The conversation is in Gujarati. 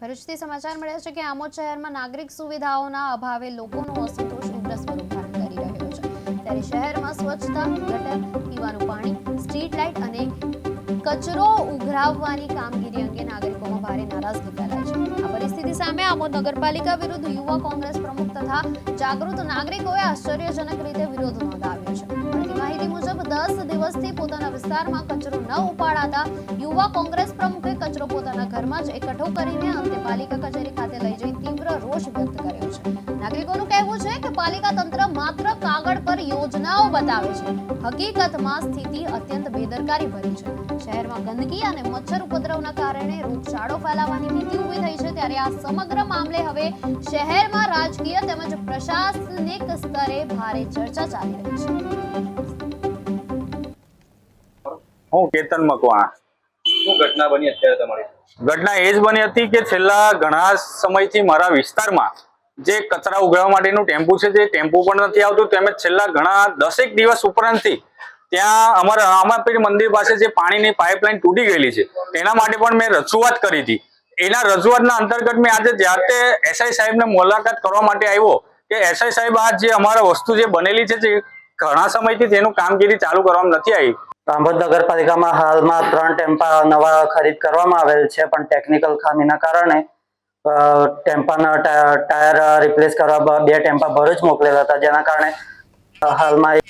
ભરૂચથી સમાચાર મળ્યા છે કે આમોદ શહેરમાં નાગરિક સુવિધાઓના અભાવે લોકોનો અસંતોષ ઉગ્ર સ્વરૂપ ધારણ કરી રહ્યો છે. ત્યારે શહેરમાં સ્વચ્છતા, ગટર, પીવાનું પાણી, સ્ટ્રીટ લાઇટ અને કચરો ઉઘરાવવાની કામગીરી અંગે નાગરિકોમાં ભારે નારાજગી ફેલાય છે. આ પરિસ્થિતિ સામે આમોદ નગરપાલિકા વિરુદ્ધ યુવા કોંગ્રેસ પ્રમુખ તથા જાગૃત નાગરિકોએ આશ્ચર્યજનક રીતે દિવસથી પોતાના વિસ્તારમાં કચરો ન ઉપાડાતા યુવા કોંગ્રેસ પ્રમુખે કચરો પોતાના ઘરમાં જ એકઠો કરીને અંતે પાલિકા કચેરી ખાતે લઈ જઈ તીવ્ર રોષ વ્યક્ત કર્યો છે. નાગરિકોનું કહેવું છે કે પાલિકા તંત્ર માત્ર કાગળ પર યોજનાઓ બતાવે છે. હકીકતમાં સ્થિતિ અત્યંત બેદરકારી ભરી છે. શહેરમાં ગંદકી અને મચ્છર ઉપદ્રવના કારણે રોગચાળો ફેલાવાની ભીતિ ઊભી થઈ છે ત્યારે આ સમગ્ર મામલે હવે શહેરમાં રાજકીય તેમજ પ્રશાસનિક સ્તરે ભારે ચર્ચા ચાલી રહી છે. હું કેતન મકવાણા શું ઘટના બની અત્યારે તમારી? ઘટના એ જ બની હતી કે છેલ્લા ઘણા સમયથી મારા વિસ્તારમાં જે કચરા ઉગાડવા માટેનું ટેમ્પુ છે તે ટેમ્પુ પણ નથી આવતું તેમજ છેલ્લા ઘણા દસેક દિવસ ઉપરાંતથી ત્યાં અમારા રામાપીર મંદિર પાસે જે પાણીની પાઇપલાઇન તૂટી ગયેલી છે તેના માટે પણ મેં રજૂઆત કરી હતી. એના રજૂઆતના અંતર્ગત મેં આજે જ્યારે એસઆઈ સાહેબને મુલાકાત કરવા માટે આવ્યો કે એસઆઈ સાહેબ આ જે અમારા વસ્તુ જે બનેલી છે જે ઘણા સમયથી તેનું કામગીરી ચાલુ કરવામાં નથી આવી રામોદ નગરપાલિકામાં હાલમાં ત્રણ ટેમ્પા નવા ખરીદ કરવામાં આવેલ છે, પણ ટેકનિકલ ખામીના કારણે ટેમ્પાના ટાયર રિપ્લેસ કરવા બે ટેમ્પા ભરૂચ મોકલેલા હતા, જેના કારણે હાલમાં